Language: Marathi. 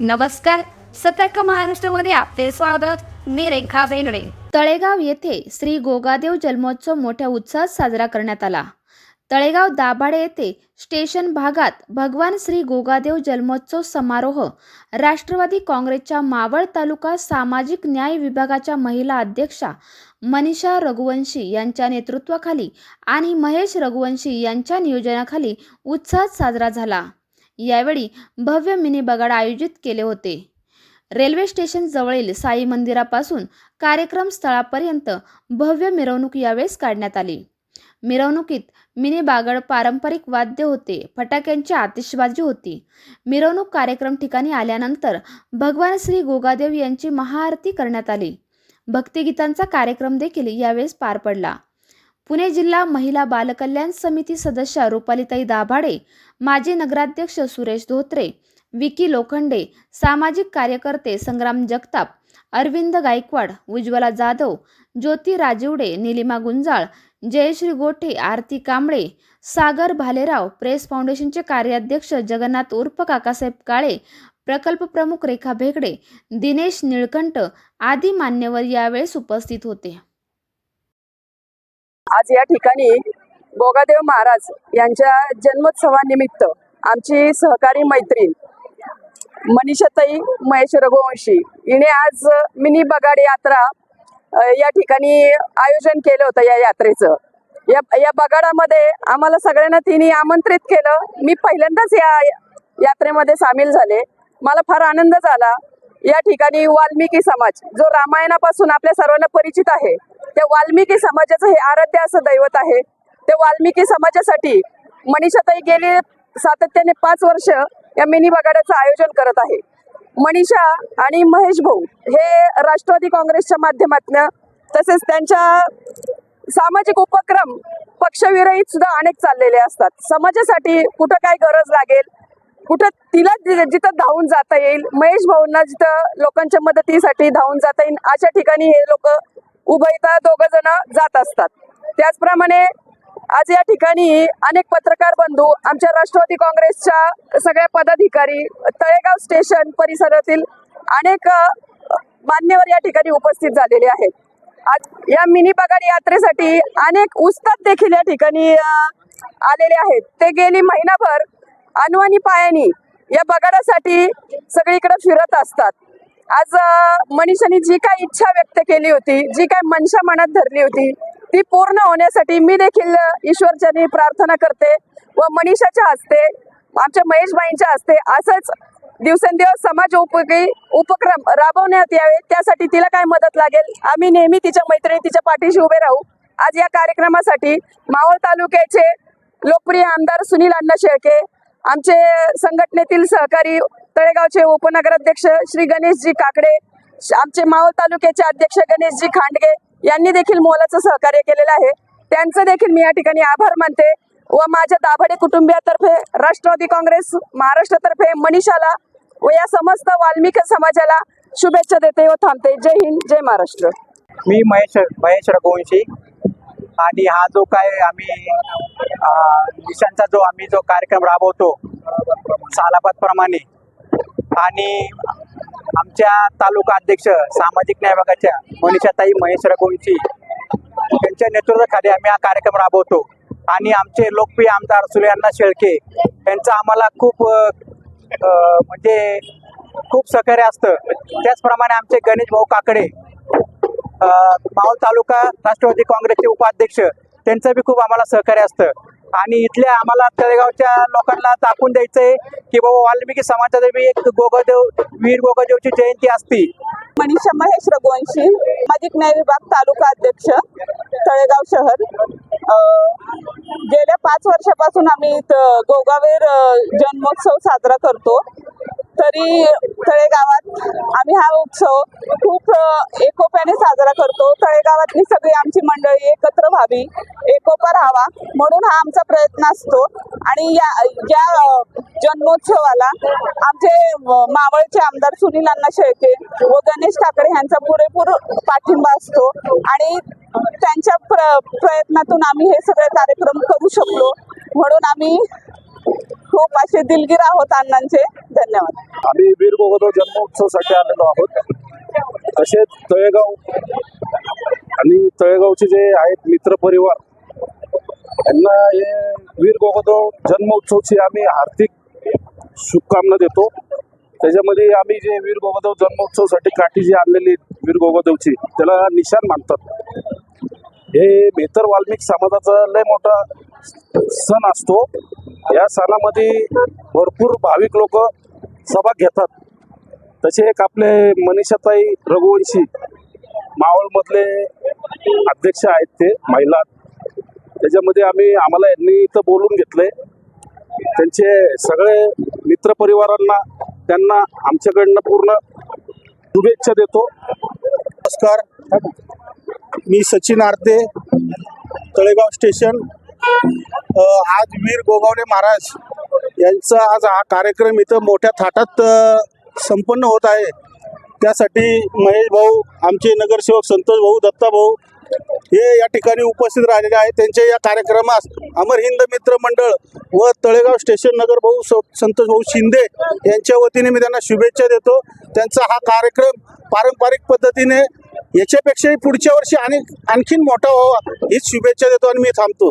नमस्कार. सतर्क महाराष्ट्रामध्ये आपले स्वागत. मी रेखा वेगळे तळेगाव येथे श्री गोगादेव जन्मोत्सव मोठ्या उत्साहात साजरा करण्यात आला. तळेगाव दाभाडे येथे स्टेशन भागात भगवान श्री गोगादेव जन्मोत्सव समारोह राष्ट्रवादी काँग्रेसच्या मावळ तालुका सामाजिक न्याय विभागाच्या महिला अध्यक्षा मनीषा रघुवंशी यांच्या नेतृत्वाखाली आणि महेश रघुवंशी यांच्या नियोजनाखाली उत्साहात साजरा झाला. यावेळी भव्य मिनी बगाड आयोजित केले होते. रेल्वे स्टेशन जवळील साई मंदिरापासून कार्यक्रम स्थळापर्यंत भव्य मिरवणूक यावेळेस काढण्यात आली. मिरवणुकीत मिनी बागड पारंपरिक वाद्य होते फटाक्यांची आतिषबाजी होती. मिरवणूक कार्यक्रम ठिकाणी आल्यानंतर भगवान श्री गोगादेव यांची महाआरती करण्यात आली. भक्तिगीतांचा कार्यक्रम देखील यावेळेस पार पडला. पुणे जिल्हा महिला बालकल्याण समिती सदस्या रुपालीताई दाभाडे माजी नगराध्यक्ष सुरेश धोत्रे विकी लोखंडे सामाजिक कार्यकर्ते संग्राम जगताप अरविंद गायकवाड उज्ज्वला जाधव ज्योती राजिवडे निलिमा गुंजाळ जयश्री गोठे आरती कांबळे सागर भालेराव प्रेस फाउंडेशनचे कार्याध्यक्ष जगन्नाथ उर्फ काकासाहेब काळे प्रकल्प प्रमुख रेखा भेगडे दिनेश निळकंठ आदी मान्यवर यावेळेस उपस्थित होते. आज या ठिकाणी गोगादेव महाराज यांच्या जन्मोत्सवानिमित्त आमची सहकारी मैत्रीण मनीषाताई महेश रघुवंशी हिने आज मिनी बगाड यात्रा या ठिकाणी आयोजन केलं होतं या यात्रेचं. या या बगाडामध्ये आम्हाला सगळ्यांना तिने आमंत्रित केलं. मी पहिल्यांदाच या यात्रेमध्ये सामील झाले. मला फार आनंद झाला. या ठिकाणी वाल्मिकी समाज जो रामायणापासून आपल्या सर्वांना परिचित आहे त्या वाल्मिकी समाजाचं हे आराध्य असं दैवत आहे. ते वाल्मिकी समाजासाठी मनीषाताई गेले सातत्याने पाच वर्ष या मिनी बगाड्याचं आयोजन करत आहे. मनीषा आणि महेश भाऊ हे राष्ट्रवादी काँग्रेसच्या माध्यमातनं तसेच त्यांच्या सामाजिक उपक्रम पक्षविरहित सुद्धा अनेक चाललेले असतात. समाजासाठी कुठं काय गरज लागेल? कुठं तिला जिथं धावून जाता येईल? महेश भाऊंना जिथं लोकांच्या मदतीसाठी धावून जाता येईल? अशा ठिकाणी हे लोक उभयता दोघ जण जात असतात. त्याचप्रमाणे आज या ठिकाणी अनेक पत्रकार बंधू आमच्या राष्ट्रवादी काँग्रेसच्या सगळ्या पदाधिकारी तळेगाव स्टेशन परिसरातील अनेक मान्यवर या ठिकाणी उपस्थित झालेले आहेत. आज या मिनी बगाड यात्रेसाठी अनेक उस्ताद देखील या ठिकाणी आलेले आहेत. ते गेली महिनाभर अनुवानी पायानी या पगारासाठी सगळीकडे फिरत असतात. आज मनीषाने जी काय इच्छा व्यक्त केली होती जी काय मनशा मनात धरली होती ती पूर्ण होण्यासाठी मी देखील अ, ईश्वरचरणी प्रार्थना करते व मनीषाच्या हस्ते आमच्या महेशबाईंच्या हस्ते असंच दिवसेंदिवस समाज उपयोगी उपक्रम राबवण्यात यावे त्यासाठी तिला काय मदत लागेल? आम्ही नेहमी तिच्या मैत्रिणी तिच्या पाठीशी उभे राहू. आज या कार्यक्रमासाठी मावळ तालुक्याचे लोकप्रिय आमदार सुनील अण्णा शेळके आमचे संघटनेतील सहकारी तळेगावचे उपनगराध्यक्ष श्री गणेशजी काकडे श- आमचे मावळ तालुक्याचे अध्यक्ष गणेशजी खांडगे यांनी देखील मोलाचं सहकार्य केलेलं आहे. त्यांचं देखील मी या ठिकाणी आभार मानते व माझ्या दाभाडे कुटुंबियातर्फे राष्ट्रवादी काँग्रेस महाराष्ट्रातर्फे मनीषाला व या समस्त वाल्मिकी समाजाला शुभेच्छा देते व थांबते. जय हिंद जय महाराष्ट्र. मी महेश महेश रघुवंशी. आणि हा जो काय आम्ही निशांचा जो आम्ही जो कार्यक्रम राबवतो सालाबाद प्रमाणे आणि आमच्या तालुका अध्यक्ष सामाजिक न्याय विभागाच्या मनीषाताई महेश रघुवंशी यांच्या नेतृत्वाखाली आम्ही हा कार्यक्रम राबवतो. आणि आमचे लोकप्रिय आमदार सुलेअण्णा शेळके यांचं आम्हाला खूप म्हणजे खूप सहकार्य असतं. त्याचप्रमाणे आमचे गणेश भाऊ काकडे मावळ तालुका राष्ट्रवादी काँग्रेसचे उपाध्यक्ष त्यांचं बी खूप आम्हाला सहकार्य असतं. आणि इथल्या आम्हाला तळेगावच्या लोकांना दाखवून द्यायचंय की बाबा वाल्मिकी समाजात बी एक गोगदेव वीर गोगदेवची जयंती असती. मनीषा महेश रघुवंशी सामाजिक न्याय विभाग तालुका अध्यक्ष तळेगाव शहर. गेल्या पाच वर्षापासून आम्ही इथं गोगावेर जन्मोत्सव साजरा करतो. तरी तळेगावात आम्ही हा उत्सव खूप एकोप्याने साजरा करतो. तळेगावातली सगळी आमची मंडळी एकत्र व्हावी एकोपा राहावा म्हणून हा आमचा प्रयत्न असतो. आणि या या जन्मोत्सवाला आमचे मावळचे आमदार सुनील अण्णा शेळके व गणेश ठाकरे यांचा पुरेपूर पाठिंबा असतो. आणि त्यांच्या प्र प्रयत्नातून आम्ही हे सगळे कार्यक्रम करू शकलो. म्हणून आम्ही खूप असे दिलगीर आहोत अण्णांचे. धन्यवाद. आम्ही वीर गोगोदव जन्मोत्सवासाठी आलेलो आहोत. तसेच तळेगाव आणि तळेगावचे जे आहेत मित्र परिवार त्यांना हे वीर गोगोदव जन्मोत्सवची आम्ही हार्दिक शुभकामना देतो. त्याच्यामध्ये आम्ही जे वीर गोगोदव जन्मोत्सवसाठी काठी जी आणलेली आहेत वीर गोगोदवची त्याला निशाण मानतात. हे मेहतर वाल्मिक समाजाचा लय मोठा सण असतो. या सणामध्ये भरपूर भाविक लोक सहभाग घेतात. तसे एक आपले मनीषाताई रघुवंशी मावळमधले अध्यक्ष आहेत ते महिला. त्याच्यामध्ये आम्ही आम्हाला यांनी इथं बोलून घेतले. त्यांचे सगळे मित्रपरिवारांना त्यांना आमच्याकडनं पूर्ण शुभेच्छा देतो. नमस्कार. मी सचिन आरते तळेगाव स्टेशन. आज वीर गोगावले महाराज यांचा आज हा कार्यक्रम इथं मोठ्या थाटात संपन्न होत आहे. त्यासाठी महेश भाऊ आमचे नगरसेवक संतोष भाऊ दत्ता भाऊ हे या ठिकाणी उपस्थित राहिलेले आहेत. त्यांच्या या कार्यक्रमास अमर हिंद मित्र मंडळ व तळेगाव स्टेशन नगर भाऊ संतोष भाऊ शिंदे यांच्या वतीने मी त्यांना शुभेच्छा देतो. त्यांचा हा कार्यक्रम पारंपरिक पद्धतीने याच्यापेक्षाही पुढच्या वर्षी आणि आणखीन मोठा व्हावा हीच शुभेच्छा देतो आणि मी थांबतो.